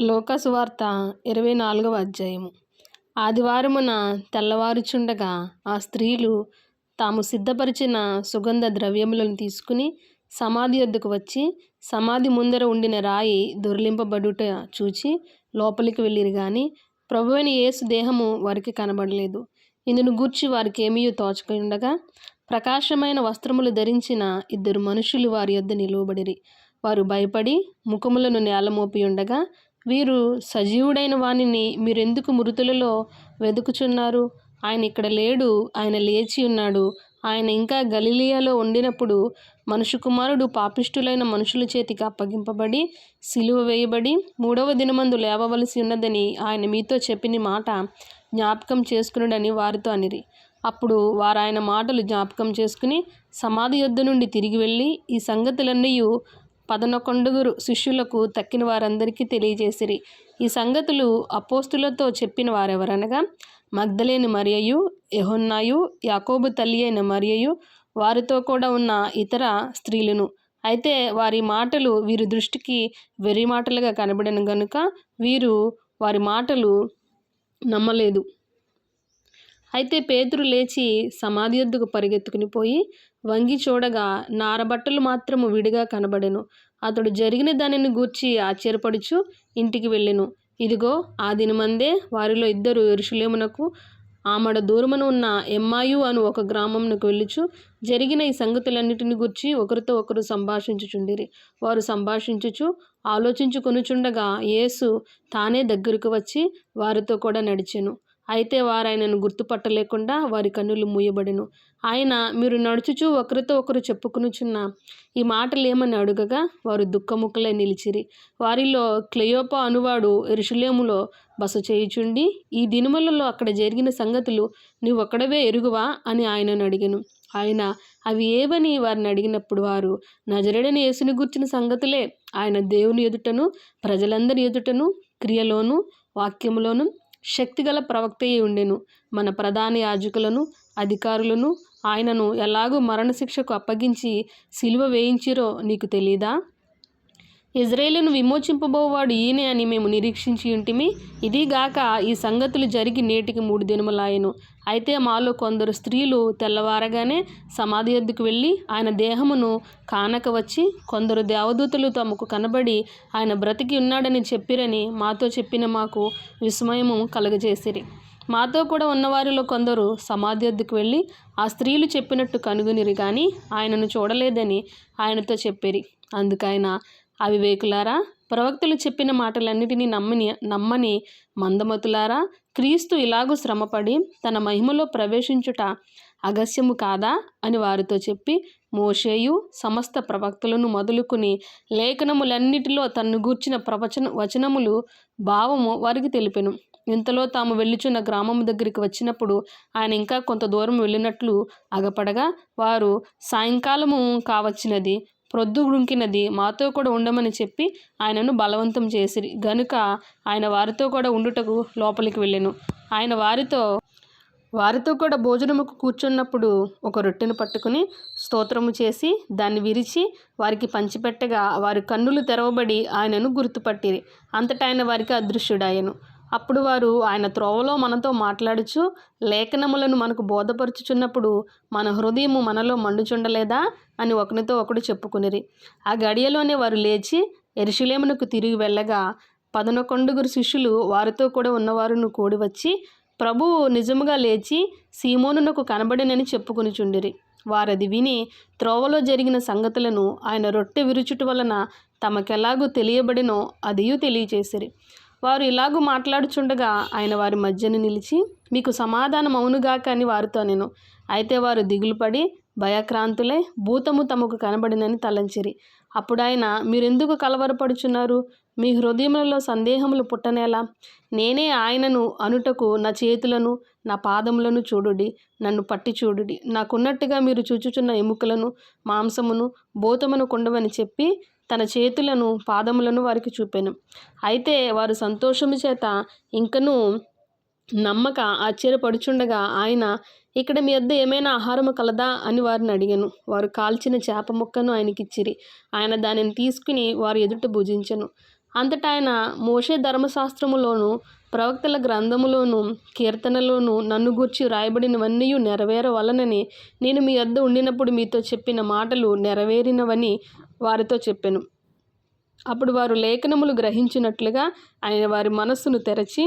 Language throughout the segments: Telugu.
లోకసువార్త ఇరవై నాలుగవ అధ్యాయము. ఆదివారమున తెల్లవారుచుండగా ఆ స్త్రీలు తాము సిద్ధపరిచిన సుగంధ ద్రవ్యములను తీసుకుని సమాధి వద్దకు వచ్చి సమాధి ముందర ఉండిన రాయి దొర్లింపబడుట చూచి లోపలికి వెళ్ళిరు గాని ప్రభువైన యేసు దేహము వారికి కనబడలేదు. ఇందును గూర్చి వారికి ఏమీ తోచకుండగా ప్రకాశమైన వస్త్రములు ధరించిన ఇద్దరు మనుషులు వారి యొద్ద నిలువబడిరి. వారు భయపడి ముఖములను నేలమోపి ఉండగా వీరు సజీవుడైన వానిని మీరెందుకు మృతులలో వెదుకుచున్నారు? ఆయన ఇక్కడ లేడు ఆయన లేచి ఉన్నాడు. ఆయన ఇంకా గలిలియాలో ఉండినప్పుడు మనుషు కుమారుడు పాపిష్టులైన మనుషుల చేతికి అప్పగింపబడి సిలువ వేయబడి మూడవ దినమందు లేవవలసి ఉన్నదని ఆయన మీతో చెప్పిన మాట జ్ఞాపకం చేసుకున్నాడని వారితో అనిరి. అప్పుడు వారు ఆయన మాటలు జ్ఞాపకం చేసుకుని సమాధి యొద్ద నుండి తిరిగి వెళ్ళి ఈ సంగతులన్నీ పదనొకొండుగురు శిష్యులకు తక్కిన వారందరికీ తెలియజేసిరి. ఈ సంగతులు అపోస్తులతో చెప్పిన వారెవరనగా మగ్ధలేని మరియయు యెహోన్నాయు యాకోబు తల్లి అయిన మరియయు వారితో కూడా ఉన్న ఇతర స్త్రీలను. అయితే వారి మాటలు వీరి దృష్టికి వెర్రి మాటలుగా కనబడిన గనుక వీరు వారి మాటలు నమ్మలేదు. అయితే పేతురు లేచి సమాధి ఎద్దుకు పరిగెత్తుకుని పోయి వంగి చూడగా నారబట్టలు మాత్రము విడిగా కనబడెను. అతడు జరిగిన దానిని గూర్చి ఆశ్చర్యపడుచు ఇంటికి వెళ్ళెను. ఇదిగో ఆ దినమందే వారిలో ఇద్దరు ఎరుషులేమునకు ఆమడ దూరమున ఉన్న ఎమ్మాయు అను ఒక గ్రామంకు వెళ్ళుచు జరిగిన ఈ సంగతులన్నిటిని గుర్చి ఒకరితో ఒకరు సంభాషించుచుండిరి. వారు సంభాషించుచు ఆలోచించుకొనుచుండగా యేసు తానే దగ్గరకు వచ్చి వారితో కూడా నడిచెను. అయితే వారాయనను గుర్తుపట్టలేకుండా వారి కన్నులు మూయబడెను. ఆయన మీరు నడుచుచు ఒకరితో ఒకరు చెప్పుకునుచున్న ఈ మాటలేమని అడుగగా వారు దుఃఖముఖలై నిలిచిరి. వారిలో క్లెయోపా అనువాడు ఎరుషులేములో బస చేయుచుండి ఈ దినములలో అక్కడ జరిగిన సంగతులు నీవొక్కడవే ఎరుగువా అని ఆయనను అడిగాను. ఆయన అవి ఏవని వారిని అడిగినప్పుడు వారు నజరడని యేసుని గుర్చిన సంగతులే. ఆయన దేవుని ఎదుటను ప్రజలందరి ఎదుటను క్రియలోను వాక్యములోను శక్తిగల ప్రవక్తయి ఉండెను మన ప్రధాన యాజకులను అధికారులను ఆయనను ఎలాగూ మరణశిక్షకు అప్పగించి సిలువ వేయించిరో నీకు తెలీదా? ఇజ్రాయేలును విమోచింపబోవాడు ఈయనే అని మేము నిరీక్షించి ఉంటిమి. ఇదిగాక ఈ సంగతులు జరిగి నేటికి మూడు దినములాయను అయితే మాలో కొందరు స్త్రీలు తెల్లవారగానే సమాధి ఎద్దుకు వెళ్ళి ఆయన దేహమును కానక వచ్చి కొందరు దేవదూతలు తమకు కనబడి ఆయన బ్రతికి ఉన్నాడని చెప్పిరని మాతో చెప్పిన మాకు విస్మయము కలుగజేసిరి. మాతో కూడా ఉన్నవారిలో కొందరు సమాధి వద్దకు వెళ్ళి ఆ స్త్రీలు చెప్పినట్టు కనుగొనిరి కానీ ఆయనను చూడలేదని ఆయనతో చెప్పిరి. అందుకైనా అవివేకులారా ప్రవక్తలు చెప్పిన మాటలన్నిటినీ నమ్మని నమ్మని మందమతులారా క్రీస్తు ఇలాగూ శ్రమపడి తన మహిమలో ప్రవేశించుట అగస్యము కాదా అని వారితో చెప్పి మోషేయు సమస్త ప్రవక్తలను మొదలుకుని లేఖనములన్నిటిలో తన్ను గూర్చిన ప్రవచన వచనములు భావము వారికి తెలిపెను. ఇంతలో తాము వెళ్ళుచున్న గ్రామం దగ్గరికి వచ్చినప్పుడు ఆయన ఇంకా కొంత దూరం వెళ్ళినట్లు అగపడగా వారు సాయంకాలము కావచ్చినది ప్రొద్దుగుంకినది మాతో కూడా ఉండమని చెప్పి ఆయనను బలవంతం చేసిరి. గనుక ఆయన వారితో కూడా ఉండుటకు లోపలికి వెళ్ళెను. ఆయన వారితో వారితో కూడా భోజనముకు కూర్చున్నప్పుడు ఒక రొట్టెను పట్టుకుని స్తోత్రము చేసి దాన్ని విరిచి వారికి పంచిపెట్టగా వారి కన్నులు తెరవబడి ఆయనను గుర్తుపట్టిరి. అంతటా ఆయన వారికి అదృశ్యుడాయను అప్పుడు వారు ఆయన త్రోవలో మనతో మాట్లాడుచు లేఖనములను మనకు బోధపరుచుచున్నప్పుడు మన హృదయము మనలో మండుచుండలేదా అని ఒకరితో ఒకడు చెప్పుకునిరి. ఆ గడియలోనే వారు లేచి ఎరుషులేమునకు తిరిగి వెళ్ళగా పదనొకొండుగురు శిష్యులు వారితో కూడా ఉన్నవారును కూడి వచ్చి ప్రభువు నిజముగా లేచి సీమోనునకు కనబడినని చెప్పుకొనిచుండిరి. వారది విని త్రోవలో జరిగిన సంగతులను ఆయన రొట్టె విరుచుట వలన తమకెలాగూ తెలియబడినో అదియు తెలియచేసిరి. వారు ఇలాగూ మాట్లాడుచుండగా ఆయన వారి మధ్యన నిలిచి మీకు సమాధానం అవునుగాక అని వారితో నేను అయితే వారు దిగులుపడి భయక్రాంతులై భూతము తమకు కనబడినని తలంచిరి. అప్పుడు ఆయన మీరెందుకు కలవరపడుచున్నారు? మీ హృదయములలో సందేహములు పుట్టనేలా? నేనే ఆయనను అనుటకు నా చేతులను నా పాదములను చూడుడి నన్ను పట్టి చూడుడి. నాకున్నట్టుగా మీరు చూచుచున్న ఎముకలను మాంసమును భూతమును కొండవని చెప్పి తన చేతులను పాదములను వారికి చూపాను. అయితే వారు సంతోషము చేత ఇంకనూ నమ్మక ఆశ్చర్యపడుచుండగా ఆయన ఇక్కడ మీ వద్ద ఏమైనా ఆహారము కలదా అని వారిని అడిగాను. వారు కాల్చిన చేప ముక్కను ఆయనకిచ్చిరి. ఆయన దానిని తీసుకుని వారు ఎదుట భుజించను. అంతటా ఆయన మోషే ధర్మశాస్త్రములోను ప్రవక్తల గ్రంథములోను కీర్తనలోను నన్ను గూర్చి వ్రాయబడినవన్నీ నెరవేరవలనని నేను మీ వద్ద ఉండినప్పుడు మీతో చెప్పిన మాటలు నెరవేరినవని వారితో చెప్పాను. అప్పుడు వారు లేఖనములు గ్రహించినట్లుగా ఆయన వారి మనస్సును తెరచి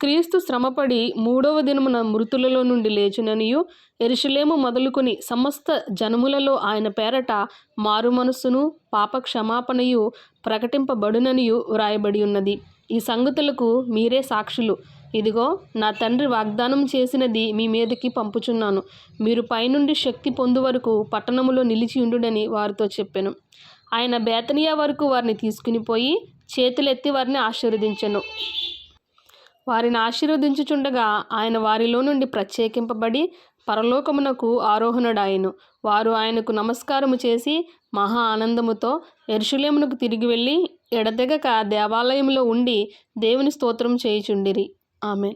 క్రీస్తు శ్రమపడి మూడవ దినమున మృతులలో నుండి లేచుననియు ఎరుషులేము మొదలుకొని సమస్త జనములలో ఆయన పేరట మారు మనస్సును పాప క్షమాపణయు ప్రకటింపబడుననియు వ్రాయబడి ఉన్నది ఈ సంగతులకు మీరే సాక్షులు. ఇదిగో నా తండ్రి వాగ్దానం చేసినది మీ మీదకి పంపుచున్నాను. మీరు పైనుండి శక్తి పొందు వరకు పట్టణములో నిలిచి ఉండుడని వారితో చెప్పాను. ఆయన బేతనియా వరకు వారిని తీసుకుని పోయి చేతులెత్తి వారిని ఆశీర్వదించెను. వారిని ఆశీర్వదించుచుండగా ఆయన వారిలో నుండి ప్రత్యేకింపబడి పరలోకమునకు ఆరోహణుడాయను. వారు ఆయనకు నమస్కారము చేసి మహా ఆనందముతో ఎరుషులేమునకు తిరిగి వెళ్ళి ఎడతెగక దేవాలయంలో ఉండి దేవుని స్తోత్రం చేయుచుండిరి. ఆమె